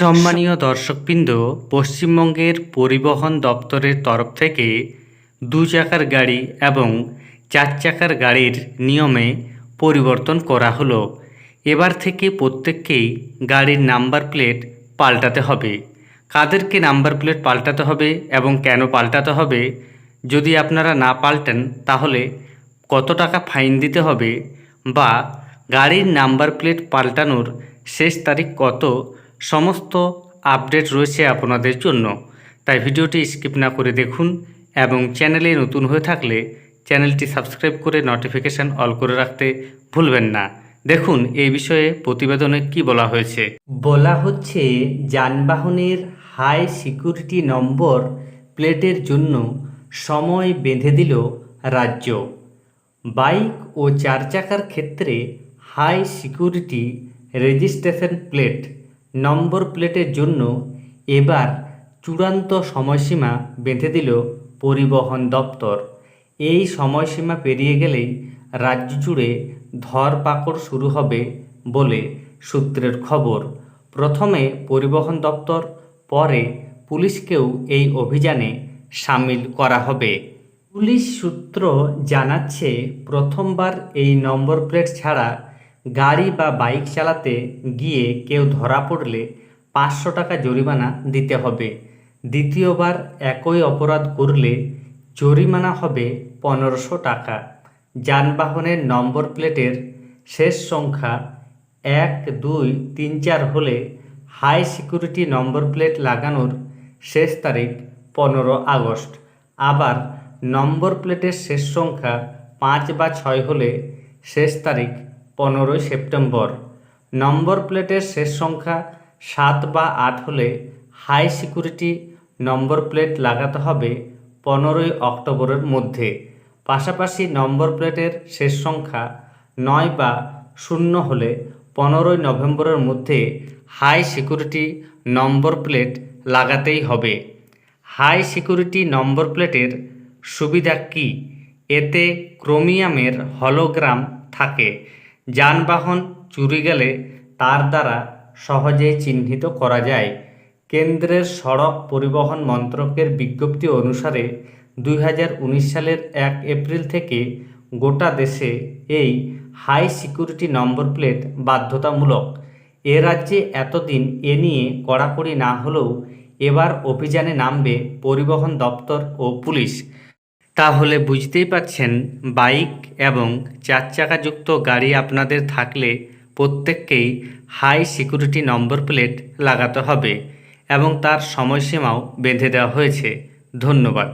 সম্মানীয় দর্শকবৃন্দ, পশ্চিমবঙ্গের পরিবহন দপ্তরের তরফ থেকে দু চাকার গাড়ি এবং চার চাকার গাড়ির নিয়মে পরিবর্তন করা হলো। এবার থেকে প্রত্যেককেই গাড়ির নাম্বার প্লেট পাল্টাতে হবে। কাদেরকে নাম্বার প্লেট পাল্টাতে হবে এবং কেন পাল্টাতে হবে, যদি আপনারা না পাল্টান, তাহলে কত টাকা ফাইন দিতে হবে বা গাড়ির নাম্বার প্লেট পাল্টানোর শেষ তারিখ কত সমস্ত আপডেট রয়েছে আপনাদের জন্য। তাই ভিডিওটি স্কিপ না করে দেখুন এবং চ্যানেলে নতুন হয়ে থাকলে চ্যানেলটি সাবস্ক্রাইব করে নোটিফিকেশান অল করে রাখতে ভুলবেন না। দেখুন এই বিষয়ে প্রতিবেদনে কি বলা হয়েছে। বলা হচ্ছে যানবাহনের হাই সিকিউরিটি নম্বর প্লেটের জন্য সময় বেঁধে দিল রাজ্য। বাইক ও চার চাকার ক্ষেত্রে high security registration plate number প্লেটের জন্য এবার চূড়ান্ত সময়সীমা বেঁধে দিল পরিবহন দপ্তর। এই সময়সীমা পেরিয়ে গেলেই রাজ্য জুড়ে ধরপাকড় শুরু হবে বলে সূত্রের খবর। প্রথমে পরিবহন দপ্তর, পরে পুলিশকেও এই অভিযানে সামিল করা হবে। পুলিশ সূত্র জানাচ্ছে, প্রথমবার এই নম্বর প্লেট ছাড়া গাড়ি বা বাইক চালাতে গিয়ে কেউ ধরা পড়লে পাঁচশো টাকা জরিমানা দিতে হবে। দ্বিতীয়বার একই অপরাধ করলে জরিমানা হবে পনেরোশো টাকা। যানবাহনের নম্বর প্লেটের শেষ সংখ্যা এক, দুই, তিন, চার হলে হাই সিকিউরিটি নম্বর প্লেট লাগানোর শেষ তারিখ পনেরো আগস্ট। আবার নম্বর প্লেটের শেষ সংখ্যা পাঁচ বা ছয় হলে শেষ তারিখ পনেরোই সেপ্টেম্বর। নম্বর প্লেটের শেষ সংখ্যা সাত বা আট হলে হাই সিকিউরিটি নম্বর প্লেট লাগাতে হবে পনেরোই অক্টোবরের মধ্যে। পাশাপাশি নম্বর প্লেটের শেষ সংখ্যা নয় বা শূন্য হলে পনেরোই নভেম্বরের মধ্যে হাই সিকিউরিটি নম্বর প্লেট লাগাতেই হবে। হাই সিকিউরিটি নম্বর প্লেটের সুবিধা কি? এতে ক্রোমিয়ামের হলোগ্রাম থাকে। যানবাহন চুরি গেলে তার দ্বারা সহজেই চিহ্নিত করা যায়। কেন্দ্রের সড়ক পরিবহন মন্ত্রকের বিজ্ঞপ্তি অনুসারে দুই হাজার উনিশ সালের এক এপ্রিল থেকে গোটা দেশে এই হাই সিকিউরিটি নম্বর প্লেট বাধ্যতামূলক। এ রাজ্যে এতদিন এ নিয়ে কড়াকড়ি না হলেও এবার অভিযানে নামবে পরিবহন দপ্তর ও পুলিশ। তাহলে বুঝতেই পাচ্ছেন বাইক এবং চার চাকাযুক্ত গাড়ি আপনাদের থাকলে প্রত্যেককেই হাই সিকিউরিটি নম্বর প্লেট লাগাতে হবে এবং তার সময়সীমাও বেঁধে দেওয়া হয়েছে। ধন্যবাদ।